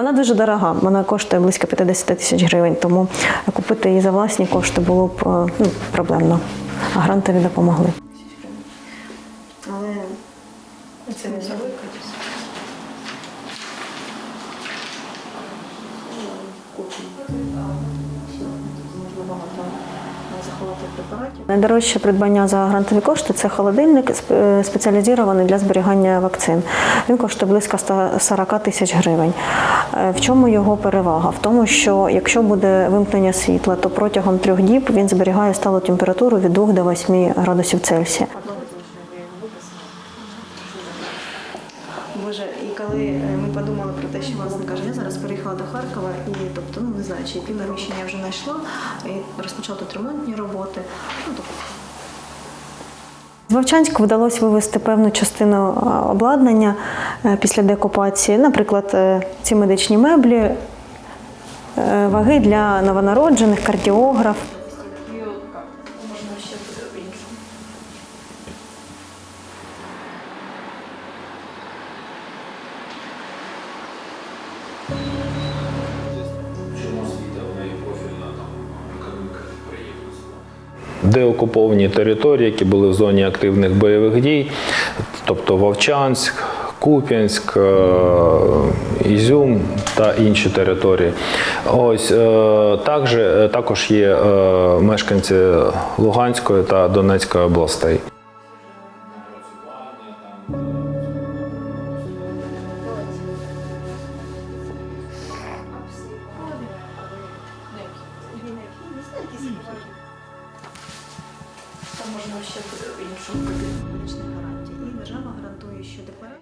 Вона дуже дорога, вона коштує близько 50 тисяч гривень, тому купити її за власні кошти було б е, ну, проблемно. А грантові допомогли. Але це не зробити. Найдорожче придбання за грантові кошти це холодильник спеціалізований для зберігання вакцин. Він коштує близько 140 тисяч гривень. Е, В чому його перевага? В тому, що якщо буде вимкнення світла, то протягом трьох діб він зберігає сталу температуру від 2 до 8 градусів Цельсія. Боже, і коли е, ми подумали про те, що власне каже, я зараз переїхала до Харкова, і тобто, ну не знаю, чи півноміщення я вже знайшла, і розпочала тут ремонтні роботи. Ну, тобто, з Вовчанська вдалося вивезти певну частину обладнання е, після деокупації, наприклад, е, ці медичні меблі, е, ваги для новонароджених, кардіограф. Деокуповані території, які були в зоні активних бойових дій, тобто Вовчанськ, Куп'янськ, е, Ізюм та інші території. Ось е, також, також є е, мешканці Луганської та Донецької областей. Можна ще іншому медичних гарантій. І держава гарантує, що ДПР